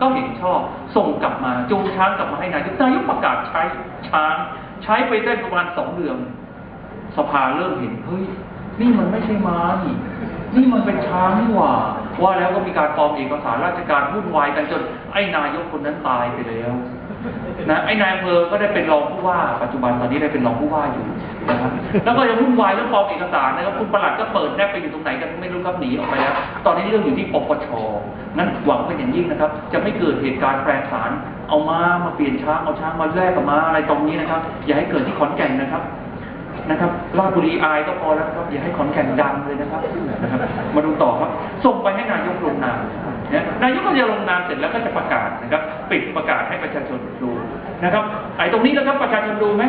ก็เห็นชอบส่งกลับมาจูงช้างกลับมาให้นายกนายกประกาศใช้ช้าง ใช้ไปได้ประมาณสองเดือนสภาเริ่มเห็นเฮ้ยนี่มันไม่ใช่ม้านี่นี่มันเป็นช้างนี่หว่า ว่าแล้วก็มีการปลอมเอกสารราชการวุ่นวายกันจนไอ้นายกคนนั้นตายไปแล้ว นะไอ้นายอำเภอก็ได้เป็นรองผู้ว่า ปัจจุบันตอนนี้ได้เป็นรองผู้ว่าอยู่นะครับแล้วก็ยังวุ่นวายเรื่องปลอมเอกสารนะครับคุณประหลัดก็เปิดแนบไปอยู่ตรงไหนกันไม่รู้ครับหนีออกไปแล้ว ตอนนี้เรื่องอยู่ที่ปปชนั้นหวังเป็นอย่างยิ่งนะครับ จะไม่เกิดเหตุการณ์แปลสารเอามามาเปลี่ยนช้างเอาช้างมาแลกกับมาอะไรตรงนี้นะครับ อย่าให้เกิดที่ขอนแก่นนะครับนะครับราชบุรีอายก็พอแล้วครับอย่าให้ขอนแก่นดังเลยนะครับนะครับ มาดูต่อครับ ส่งไปให้นายกลงนาม นายกก็จะลงนามเสร็จแล้วก็จะประกาศนะครับ ปิดประกาศให้ประชาชนดูนะครับ ไอ้ตรงนี้นะครับประชาชนดูไหม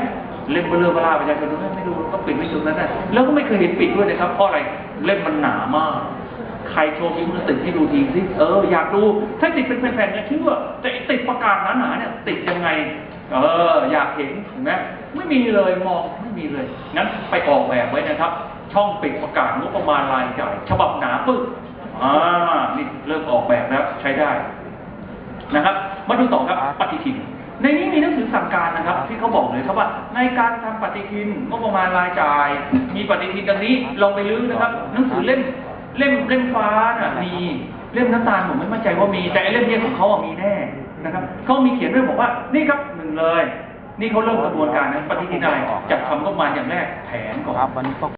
เล่มเบลอเบลาประชาชนดูไหมไม่ดูก็ปิดไม่ถึงนั้นนะแล้วก็ไม่เคยเห็นปิดด้วยนะครับเพราะอะไรเล่มมันหนามากใครโชว์มีมือติดให้ดูทีสิเอออยากดูถ้าติดเป็นแผ่นๆเนี่ยเชื่อแต่ติดประกาศหนาๆเนี่ยติดยังไงเอออยากเห็นเห็นไหมไม่มีเลยมองไม่มีเลยงั้นไปออกแบบไว้นะครับ ช่องปิดประกาศงบประมาณรายจ่ายฉบับหนาปึ๊กอ่า เริ่มออกแบบแล้วใช้ได้นะครับ มาดูต่อครับปฏิทิน ในนี้มีหนังสือสั่งการนะครับ ที่เขาบอกเลยครับว่า ในการทำปฏิทินงบประมาณรายจ่าย มีปฏิทินดังนี้ลองไปลื้อนะครับ หนังสือเล่มเล่มเล่มฟ้าน่ะมีเล่มน้ำตาลผมไม่มั่นใจว่ามี แต่ไอ้เล่มเนี้ยของเขาอะมีแน่นะครับเขามีเขียนด้วยบอกว่านี่ครับหนึ่งเลย นี่เขาเริ่มกระบวนการนะปฏิทินอะไรจัดทำงบประมาณอย่างแรกแผนก่อนครับวันนี้ก็